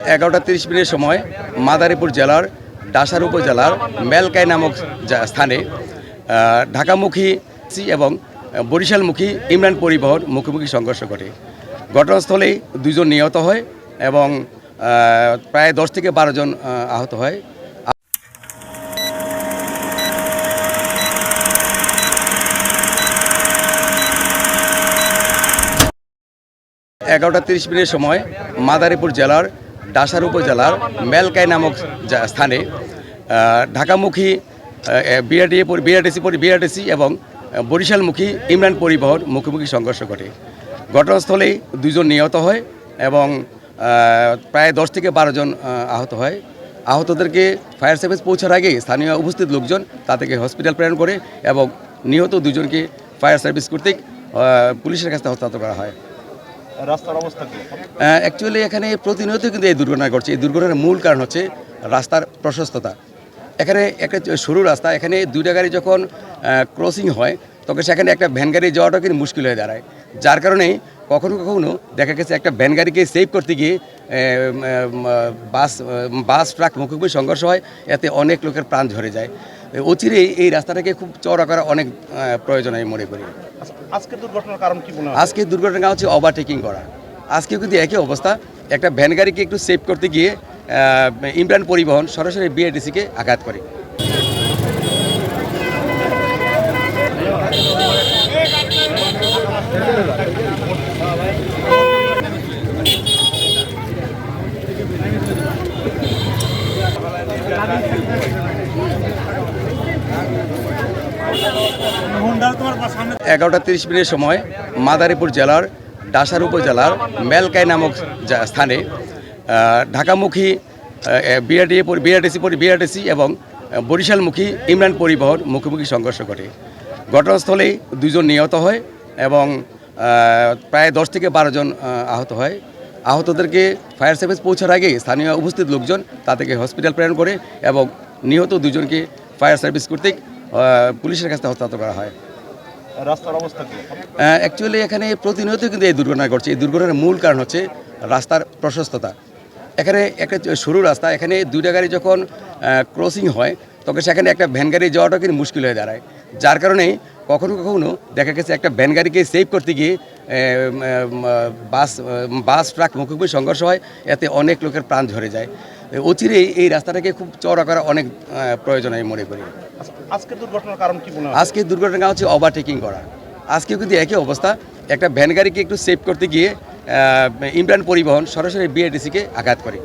এগারোটা তিরিশ মিনিটের সময় মাদারীপুর জেলার ডাসার উপজেলার মেলকাই নামক স্থানে ঢাকামুখী এবং বরিশালমুখী ইমরান পরিবহন মুখোমুখি সংঘর্ষ ঘটে। ঘটনাস্থলেই দুজন নিহত হয় এবং প্রায় দশ থেকে বারো জন আহত হয়। এগারোটা তিরিশ মিনিটের সময় মাদারীপুর জেলার ডাসার উপজেলার মেলকাই নামক স্থানে ঢাকামুখী বিআরটি, বিআরটিসি বিআরটিসি এবং বরিশালমুখী ইমরান পরিবহন মুখোমুখি সংঘর্ষ ঘটে। ঘটনাস্থলেই দুজন নিহত হয় এবং প্রায় দশ থেকে বারো জন আহত হয়। আহতদেরকে ফায়ার সার্ভিস পৌঁছার আগে স্থানীয় উপস্থিত লোকজন তাদেরকে হসপিটাল প্রেরণ করে এবং নিহত দুজনকে ফায়ার সার্ভিস কর্তৃক পুলিশের কাছে হস্তান্তর করা হয়। রাস্তার অবস্থা অ্যাকচুয়ালি এখানে? প্রতিনিয়ত কিন্তু এই দুর্ঘটনা ঘটছে। এই দুর্ঘটনার মূল কারণ হচ্ছে রাস্তার প্রশস্ততা। এখানে একটা সরু রাস্তা, এখানে দুইটা গাড়ি যখন ক্রসিং হয়, তখন সেখানে একটা ভ্যান গাড়ি যাওয়াটা কিন্তু মুশকিল হয়ে দাঁড়ায়। যার কারণে কখনো কখনো দেখা গেছে একটা ভ্যান গাড়িকে সেভ করতে গিয়ে বাস বাস, ট্রাক, মুখোমুখি সংঘর্ষ হয়, এতে অনেক লোকের প্রাণ ঝরে যায়। অচিরেই এই রাস্তাটাকে খুব চওড়া করা অনেক প্রয়োজন আমি মনে করি। আচ্ছা, আজকে দুর্ঘটনার কারণ কি মনে হয়? আজকে দুর্ঘটনা হচ্ছে ওভারটেকিং করা। আজকে কিন্তু একই অবস্থা। একটা ভ্যান গাড়িকে একটু সেভ করতে গিয়ে ইমরান পরিবহন সরাসরি বিআরটিসিকে আঘাত করে। এগারোটা তিরিশ মিনিটের সময় মাদারীপুর জেলার ডাসার উপজেলার মেলকাই নামক স্থানে ঢাকামুখী বিআরটি বিআরটিসি বিআরটিসি এবং বরিশালমুখী ইমরান পরিবহন মুখোমুখি সংঘর্ষ ঘটে। ঘটনাস্থলেই দুজন নিহত হয় এবং প্রায় দশ থেকে বারো জন আহত হয়। আহতদেরকে ফায়ার সার্ভিস পৌঁছার আগে স্থানীয় উপস্থিত লোকজন তাদেরকে হসপিটাল প্রেরণ করে এবং নিহত দুজনকে ফায়ার সার্ভিস কর্তৃক পুলিশের কাছে হস্তান্তর করা হয়। রাস্তার অবস্থা অ্যাকচুয়ালি এখানে? প্রতিনিয়ত কিন্তু এই দুর্ঘটনা ঘটছে। এই দুর্ঘটনার মূল কারণ হচ্ছে রাস্তার প্রশস্ততা। এখানে একটা সরু রাস্তা এখানে দুইটা গাড়ি যখন ক্রসিং হয় তখন সেখানে একটা ভ্যান গাড়ি যাওয়াটা কিন্তু মুশকিল হয়ে দাঁড়ায়। যার কারণে কখনো কখনো দেখা গেছে একটা ভ্যান গাড়িকে সেভ করতে গিয়ে বাস বাস ট্রাক মুখোমুখি সংঘর্ষ হয়। এতে অনেক লোকের প্রাণ ঝরে যায়। অচিরেই এই রাস্তাটাকে খুব চওড়া করা অনেক প্রয়োজন আমি মনে করি। আচ্ছা, আজকে দুর্ঘটনার কারণ কি মনে হয়? আজকে কারণ হচ্ছে ওভারটেকিং করা। আজকেও কিন্তু একই অবস্থা। একটা ভ্যান গাড়িকে একটু সেভ করতে গিয়ে ইমরান পরিবহন সরাসরি বিআরটিসিকে আঘাত করে।